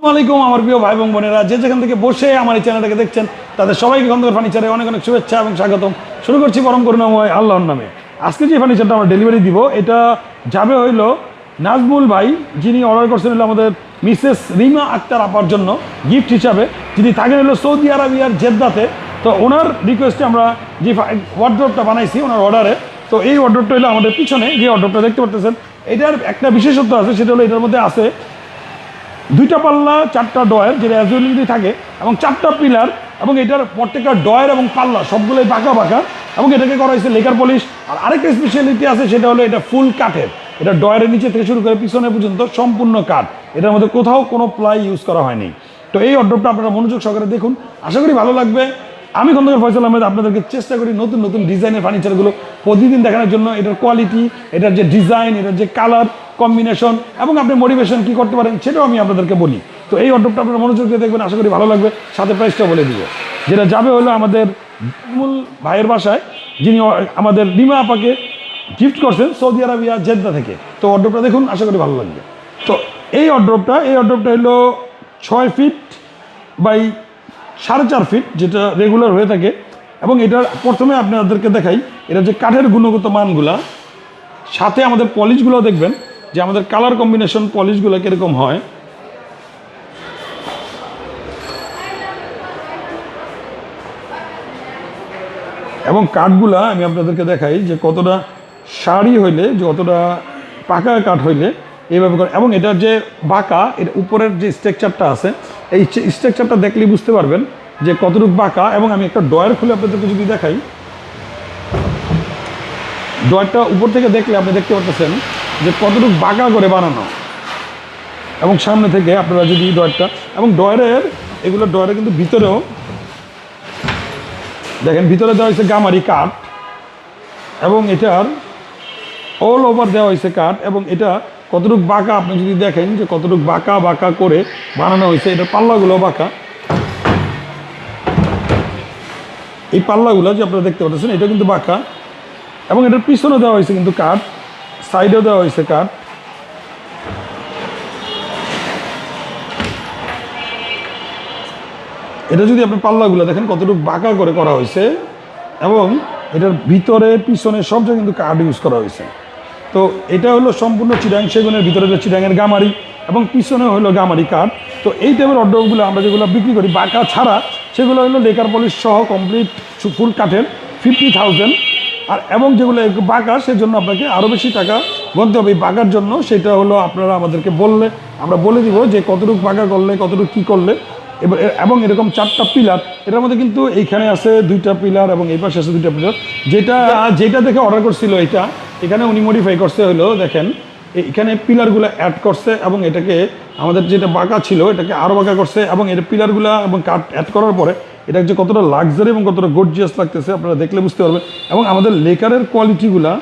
আসসালামু আলাইকুম, আমার প্রিয় ভাই এবং বোনেরা। যে যেখান থেকে বসে আমার এই চ্যানেলটাকে দেখছেন, তাদের সবাইকে খন্দকার ফার্নিচারে অনেক অনেক শুভেচ্ছা এবং স্বাগতম। শুরু করছি পরম করুণাময় আল্লাহর নামে। আজকে যে ফার্নিচারটা আমরা ডেলিভারি দিব, এটা যাবে হইল নাজমুল ভাই, যিনি অর্ডার করছেন হলো আমাদের মিসেস রিমা আক্তার আপার জন্য গিফট হিসাবে, যিনি থাকেন হলো সৌদি আরবিয়ার জেদ্দাতে। তো ওনার রিকোয়েস্টে আমরা যে ওয়ার্ড্রপটা বানাইছি, ওনার অর্ডারে তো এই অর্ডারটা হলো আমাদের পিছনে। যে অর্ডারটা দেখতে পাচ্ছেন এটার একটা বিশেষত্ব আছে, সেটা হলো এটার মধ্যে আছে দুইটা পাল্লা, চারটা ডয়ের, যেটা অ্যাজুয়ালিটি থাকে, এবং চারটা পিলার এবং এটার প্রত্যেকটা ডয়ের এবং পাল্লা সবগুলোই বাঁকা বাঁকা, এবং এটাকে করা হয়েছে লেকার পলিশ আর আরেকটা স্পেশালিটি আছে, সেটা হলো এটা ফুল কাঠের। এটা ডয়ের নিচে থেকে শুরু করে পিছনে পর্যন্ত সম্পূর্ণ কাঠ। এটার মধ্যে কোথাও কোনো প্লাই ইউজ করা হয়নি। তো এই অর্ডারটা আপনারা মনোযোগ সহকারে দেখুন। আশা করি ভালো লাগবে। আমি খন্দকার ফয়সাল আহমেদ, আপনাদেরকে চেষ্টা করি নতুন নতুন ডিজাইনের ফার্নিচারগুলো প্রতিদিন দেখানোর জন্য। এটার কোয়ালিটি এটার যে ডিজাইন এটার যে কালার কম্বিনেশন এবং আপনি মোটিভেশন কী করতে পারেন সেটাও আমি আপনাদেরকে বলি। তো এই অর্ডারটা আপনারা মনোযোগ দিয়ে দেখবেন, আশা করি ভালো লাগবে। সাথে প্রাইসটা বলে দিব। যেটা যাবে হলো আমাদের মূল ভাইয়ের বাসায়, যিনি আমাদের লিমা আপাকে গিফট করছেন সৌদি আরবিয়া, জেদ্দা থেকে। তো অর্ডারটা দেখুন, আশা করি ভালো লাগবে। তো এই অর্ডারটা এই অর্ডারটা হলো ছয় ফিট বাই সাড়ে চার ফিট যেটা রেগুলার হয়ে থাকে। এবং এটার প্রথমে আপনাদেরকে দেখাই, এটা যে কাঠের গুণগত মানগুলা। সাথে আমাদের পলিশগুলো দেখবেন। যে আমাদের কালার কম্বিনেশন পলিশগুলো কীরকম হয়? এবং কাঠগুলা আমি আপনাদেরকে দেখাই যে কতটা শাড়ি হইলে, যে কতটা পাকা কাঠ হইলে এইভাবে করে। এবং এটার যে বাঁকা, এর উপরের যে স্ট্রাকচারটা আছে, এই স্ট্রাকচারটা দেখলেই বুঝতে পারবেন যে কতটুকু বাঁকা। এবং আমি একটা ডয়ার খুলে আপনাদেরকে যদি দেখাই ডয়ারটা উপর থেকে দেখলে আপনি দেখতে পাচ্ছেন যে কতটুকু বাঁকা করে বানানো। এবং সামনে থেকে আপনারা যদি ডয়ারটা এবং ডয়ারের এগুলো ডয়ারে কিন্তু ভিতরেও, দেখেন ভিতরে দেওয়া হয়েছে গামারি কাঠ, এবং এটার অল ওভার দেওয়া হয়েছে কাঠ, এবং এটা কতটুকু বাঁকা, আপনি যদি দেখেন যে কতটুকু বাঁকা বাঁকা করে বানানো হয়েছে এটার পাল্লাগুলো বাঁকা। এই পাল্লাগুলো যে আপনারা দেখতে পাচ্ছেন, এটা কিন্তু বাঁকা। এবং এটার পিছনে দেওয়া হয়েছে কিন্তু কাঠ। সাইডেও দেওয়া হয়েছে কাঠ। এটা যদি আপনি পাল্লাগুলো দেখেন, কতটুকু বাঁকা করে করা হয়েছে এবং এটার ভিতরে, পিছনে সব জায়গায় কিন্তু কাঠ ইউজ করা হয়েছে। তো এটা হলো সম্পূর্ণ চিরাং সেগুনের ভিতরে চিরাঙের গামারি এবং পিছনে হলো গামারি কাঠ। তো এই টাইপের অর্ডারগুলো আমরা যেগুলো বিক্রি করি, বাঁকা ছাড়া, সেগুলো হলো লেকার পলিশ সহ কমপ্লিট ফুল কাঠের ফিফটি থাউজেন্ড আর এবং যেগুলো বাঁকা সেজন্য আপনাকে আরও বেশি টাকা গুনতে হবে। এই বাঁকার জন্য সেটা হলো আপনারা আমাদেরকে বললে, আমরা বলে দিব যে কতটুকু বাঁকা করলে, কতটুকু কী করলে। এবার এবং এরকম চারটা পিলার, এটার মধ্যে কিন্তু এইখানে আছে দুইটা পিলার এবং এই পাশে আছে দুইটা পিলার। যেটা যেটা দেখে অর্ডার করছিল এটা, এখানে উনি মডিফাই করছে হলো, দেখেন এখানে পিলারগুলো অ্যাড করছে এবং এটাকে আমাদের যেটা বাঁকা ছিল, এটাকে আরও বাঁকা করছে এবং এটা পিলারগুলো এবং কাঠ অ্যাড করার পরে এটা যে কতটা লাক্সারি এবং কতটা গর্জিয়াস লাগতেছে, আপনারা দেখলে বুঝতে পারবেন। এবং আমাদের লেকারের কোয়ালিটিগুলা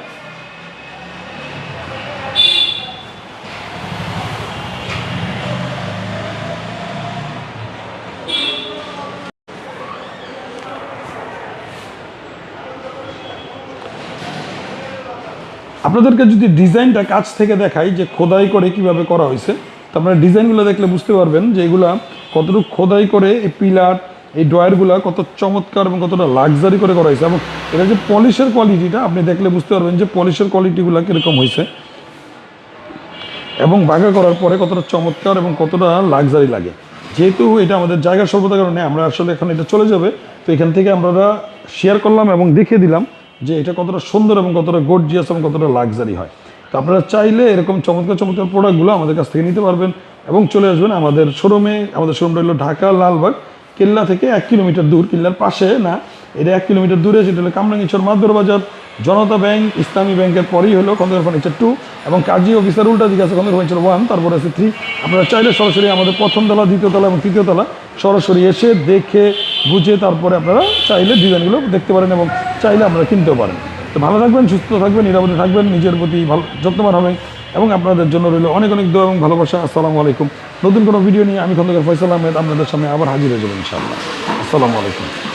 আপনাদেরকে যদি ডিজাইনটা কাছ থেকে দেখাই যে খোদাই করে কীভাবে করা হয়েছে, তো আপনারা ডিজাইনগুলো দেখলে বুঝতে পারবেন যে এগুলা কতটুকু খোদাই করে এই পিলার এই ড্রয়ারগুলো কত চমৎকার এবং কতটা লাক্সারি করে করা হয়েছে এবং এটা যে পলিশের কোয়ালিটিটা আপনি দেখলে বুঝতে পারবেন যে পলিশের কোয়ালিটিগুলো কীরকম হয়েছে। এবং বাঘা করার পরে কতটা চমৎকার এবং কতটা লাক্সারি লাগে। যেহেতু এটা আমাদের জায়গা স্বল্পতার কারণে আমরা আসলে এখন এটা চলে যাবে, তো এখান থেকে আমরা শেয়ার করলাম এবং দেখিয়ে দিলাম যে এটা কতটা সুন্দর এবং কতটা গর্জিয়াস এবং কতটা লাক্সারি হয়। তো আপনারা চাইলে এরকম চমৎকার চমৎকার প্রোডাক্টগুলো আমাদের কাছ থেকে নিতে পারবেন এবং চলে আসবেন আমাদের শোরুমে আমাদের শোরুমটা হলো ঢাকা, লালবাগ। কেল্লা থেকে এক কিলোমিটার দূর, কেল্লার পাশে, না? এটা এক কিলোমিটার দূরে, সেটা হলো কামরাঙ্গিচর মাদুর বাজার। জনতা ব্যাংক, ইসলামী ব্যাংকের পরেই হলো খন্দকার ফার্নিচার টু এবং কাজী অফিসার উল্টা দিকে আছে খন্দকার ফার্নিচার ওয়ান তারপরে আছে থ্রি আপনারা চাইলে সরাসরি আমাদের প্রথম তলা, দ্বিতীয় তলা এবং তৃতীয় তলা সরাসরি এসে দেখে, বুঝে তারপরে আপনারা চাইলে ডিজাইনগুলো দেখতে পারেন এবং চাইলে আপনারা কিনতেও পারেন। তো ভালো থাকবেন, সুস্থ থাকবেন, নিরাপদে থাকবেন, নিজের প্রতি ভালো যত্নবান হবেন এবং আপনাদের জন্য রইল অনেক অনেক দোয়া এবং ভালোবাসা। আসসালামু আলাইকুম। নতুন কোনো ভিডিও নিয়ে আমি খন্দকার ফয়সাল আহমেদ আপনাদের সামনে আবার হাজির হয়ে যাব ইনশাআল্লাহ। আসসালামু আলাইকুম।